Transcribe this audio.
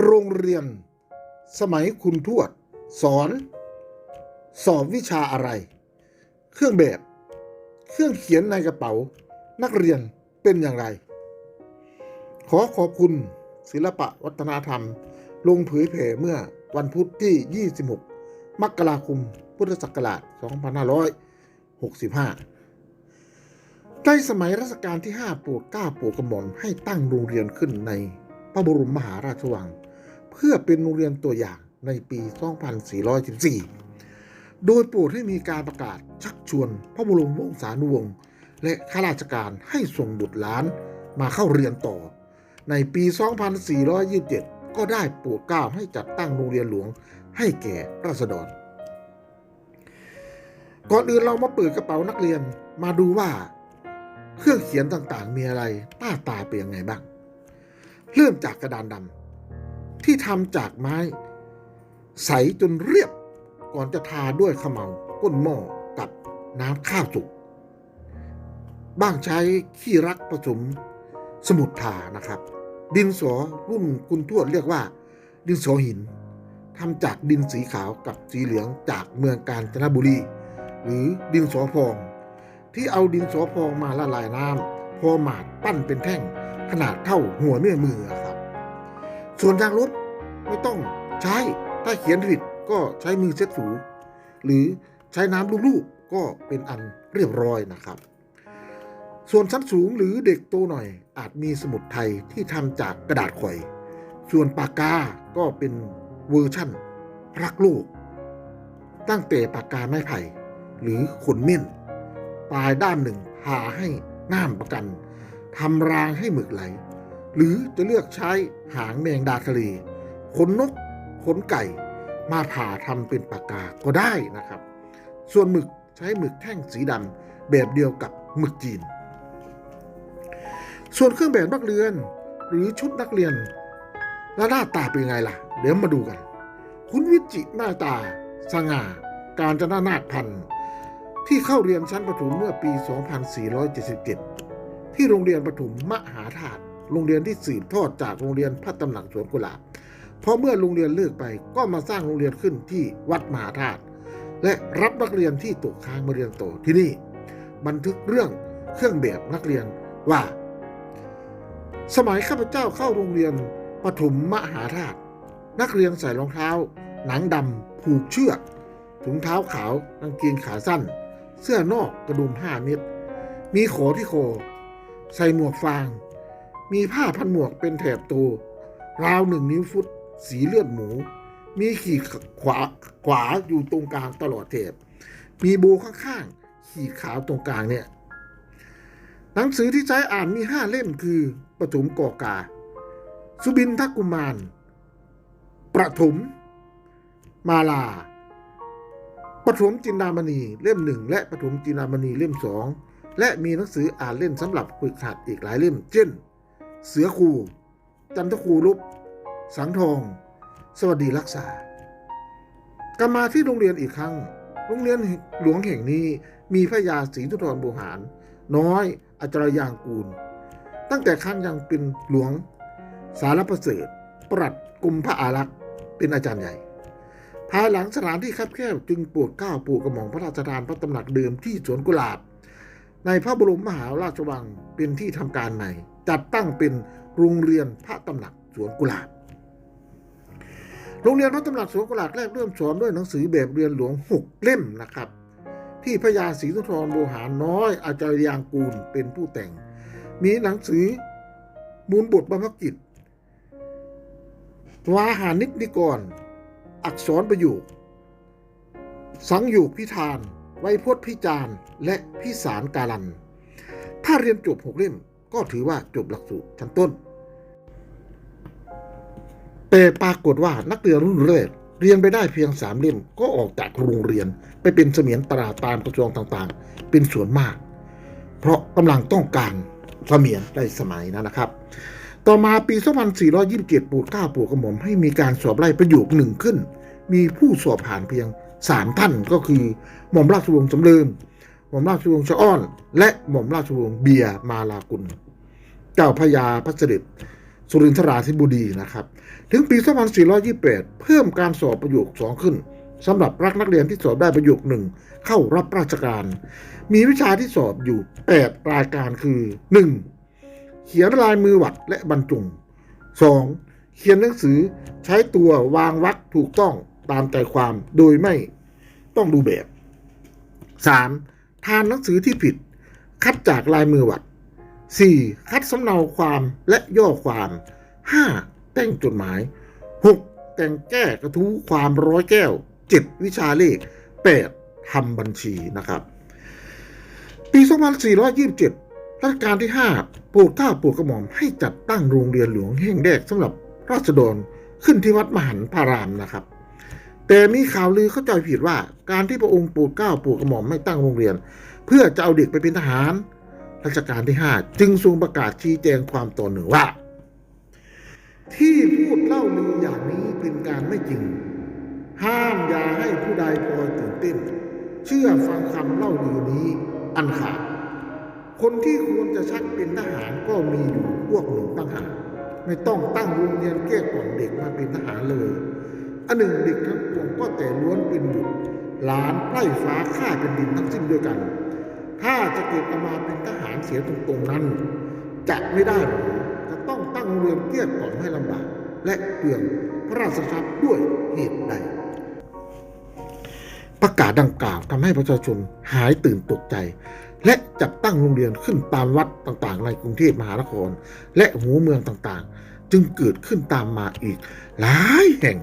โรงเรียน สมัยคุณทวด สอน สอบวิชาอะไร เครื่องแบบ เครื่องเขียนในกระเป๋า นักเรียนเป็นอย่างไร ขอขอบคุณศิลปะวัฒนธรรม ลงเผยแผ่เมื่อวันพุธที่ 26 มกราคม พุทธศักราช 2565ในสมัยรัชกาลที่ 5 โปรดเกล้าโปรดกระหม่อมให้ตั้งโรงเรียนขึ้นในพระบรมมหาราชวัง เพื่อเป็นโรงเรียนตัวอย่างในปี 2414 โดยโปรดให้มีการประกาศชักชวนพระบรมวงศานุวงศ์และข้าราชการให้ส่งบุตรหลานมาเข้าเรียนต่อ ในปี 2427 ก็ได้โปรดเกล้าให้จัดตั้งโรงเรียนหลวงให้แก่ราษฎร ก่อนอื่นเรามาเปิดกระเป๋านักเรียนมาดูว่า เครื่องเขียนต่างๆ มีอะไรหน้าตาเป็นยังไงบ้าง เริ่มจากกระดานดำ ที่ทำจากไม้ ใสจนเรียบก่อนจะทาด้วยขมเหลาก้นหม้อกับน้ำข้าวสุกบ้างใช้ขี้รักผสมสมุดทานะครับ ดินสอรุ่นคุณทวดเรียกว่า ดินสอหินทำจากดินสีขาวกับสีเหลืองจากเมืองกาญจนบุรี หรือดินสอพอง ที่เอาดินสอพองมาละลายน้ำพอหมาดปั้นเป็นแท่งขนาดเท่าหัวแม่มือ ส่วนยางลบไม่ต้องใช้ ถ้าเขียนผิดก็ใช้มือเช็ดถูหรือใช้น้ำลูบๆก็เป็นอันเรียบร้อยนะครับ ส่วนชั้นสูงหรือเด็กโตหน่อย อาจมีสมุดไทยที่ทำจากกระดาษข่อย ส่วนปากกาก็เป็นเวอร์ชั่น รักโลก ตั้งแต่ปากกาไม้ไผ่ หรือขนเมิ้นปลายด้านหนึ่งผ่าให้ง่ามประกันทำรางให้หมึกไหล หรือจะเลือกใช้หางแมงดาทะเลขนนกขนไก่ มาผ่าทำเป็นปากกาก็ได้นะครับ ส่วนหมึกใช้หมึกแท่งสีดำแบบเดียวกับหมึกจีน ส่วนเครื่องแบบนักเรียนหรือชุดนักเรียนแล้วหน้าตาเป็นไงล่ะ เดี๋ยวมาดูกัน คุณวิจิหน้าตา สง่า การจนานาถพันธ์ที่เข้าเรียนชั้นประถมเมื่อปี 2477 ที่โรงเรียนประถมมหาธาตุ โรงเรียนที่สืบทอดจากโรงเรียนพระตำหนักสวนกุหลาบเพราะเมื่อโรงเรียนเลิกไปก็มาสร้างโรงเรียนขึ้นที่วัดมหาธาตุและรับนักเรียนที่ตกค้างมาเรียนต่อที่นี่ บันทึกเรื่องเครื่องแบบนักเรียนว่า สมัยข้าพเจ้าเข้าโรงเรียนปฐมมหาธาตุนักเรียนใส่รองเท้า หนังดำผูกเชือกถุงเท้าขาวกางเกงขาสั้น เสื้อนอกกระดุมห้าเม็ดมีขอที่คอใส่หมวกฟาง มีผ้าพันหมวกเป็นแถบตัวราวหนึ่งนิ้วฟุต สีเลือดหมู มีขีดขวาขวาอยู่ตรงกลางตลอดแถบมีโบข้างๆ ขีดขาวตรงกลางเนี่ย หนังสือที่ใช้อ่านมีห้าเล่มคือปฐมกอกา สุบินทักุมาร ประถม มาลาปฐมจินดามณีเล่มหนึ่งและปฐมจินดามณีเล่มสองและมีหนังสืออ่านเล่นสำหรับฝึกหัดอีกหลายเล่ม เช่น เสือคูจันทคูลุบสังทอง สวัสดีรักษากลับมาที่โรงเรียนอีกครั้ง โรงเรียนหลวงแห่งนี้มีพระยาศรีสุธรบูหาร น้อยอาจารยางกูล ตั้งแต่ครั้งยังเป็นหลวงสารประเสริฐ ปรัดกรมพระอารักษ์เป็นอาจารย์ใหญ่ ภายหลังสถานที่คับแคบจึงโปรดเกล้าโปรดกระหม่อมพระราชทานพระตำหนักเดิมที่สวนกุหลาบ ในพระบรมมหาราชวังเป็นที่ทำการใหม่ จัดตั้งเป็นโรงเรียนพระตำหนักสวนกุหลาบโรงเรียนพระตำหนักสวนกุหลาบแรกเริ่มสอนด้วยหนังสือแบบเรียนหลวงหกเล่มนะครับ ที่พระยาศรีสุนทรโบหารน้อย อาจารยางกูลเป็นผู้แต่ง มีหนังสือมูลบทบรรพกิจวาหานิกนิกร อักษรประโยค สังโยคพิธาน ไวยพจน์พิจารณ์และพิสารการัน ถ้าเรียนจบหกเล่มก็ถือว่าจบหลักสูตรชั้นต้น แต่ปรากฏว่านักเรียนรุ่นแรกเรียนไปได้เพียงสามเล่มก็ออกจากโรงเรียนไปเป็นเสมียนตราตามกระทรวงต่างๆ เป็นส่วนมาก เพราะกำลังต้องการเสมียนในสมัยนั้นนะครับ ต่อมาปี 2427 ปูดเก้าปูดกระหม่อมให้มีการสอบไล่ประโยคหนึ่งขึ้น มีผู้สอบผ่านเพียง สามท่านก็คือ หม่อมราชวงศ์สำเริงหม่อมราชวงศ์ชะอ้อน และหม่อมราชวงศ์เบียร์มาลากุล เจ้าพระยาพระเสด็จสุรินทราธิบดีนะครับ ถึงปี 2428 เพิ่มการสอบประโยค 2 ขึ้นสำหรับรักนักเรียนที่สอบได้ประโยคหนึ่งเข้ารับราชการ มีวิชาที่สอบอยู่ 8 รายการคือ 1. เขียนลายมือวัดและบรรจุง 2. เขียนหนังสือใช้ตัววางวรรคถูกต้อง ตามใจความโดยไม่ต้องดูแบบ 3. ทานหนังสือที่ผิด คัดจากลายมือวัด 4. คัดสำเนาความและย่อความ 5. แต่งจดหมาย 6. แต่งแก้กระทู้ความร้อยแก้ว 7. วิชาเลข 8. ทำบัญชีนะครับ ปี 2427 รัชกาลที่ 5 โปรดเกล้าโปรดกระหม่อมให้จัดตั้งโรงเรียนหลวงแห่งแรกสำหรับราษฎรขึ้นที่วัดมหันพารามนะครับ แต่มีข่าวลือเข้าใจผิดว่า การที่พระองค์โปรดเกล้าโปรดกระหม่อมไม่ตั้งโรงเรียน เพื่อจะเอาเด็กไปเป็นทหารรัชกาลที่ 5 จึงทรงประกาศชี้แจงความต่อหนึ่งว่า ที่พูดเล่าลืออย่างนี้เป็นการไม่จริง ห้ามอย่าให้ผู้ใดพลอยตื่นเต้น เชื่อฟังคำเล่าลือนี้อันขาดคนที่ควรจะชักเป็นทหารก็มีอยู่พวกหนึ่งตั้งหากไม่ต้องตั้งโรงเรียนแก้ก่อนเด็กมาเป็นทหารเลย อันหนึ่งเด็กทั้งปวงก็แต่ล้วนเป็นบุตรหลานไพร่ฟ้าข้าเป็นดินทั้งสิ้นด้วยกัน ถ้าจะเกิดอามาเป็นทหารเสียตรงๆนั้น จะไม่ได้หรอจะต้องตั้งโรงเรียนเกลี้ยกล่อมให้ลำบาก และเปลืองพระราชทรัพย์ด้วยเหตุใด ประกาศดังกล่าวทำให้ประชาชนหายตื่นตกใจ และจัดตั้งโรงเรียนขึ้นตามวัดต่างๆ ในกรุงเทพมหานคร และหัวเมืองต่างๆ จึงเกิดขึ้นตามมาอีกหลายแห่ง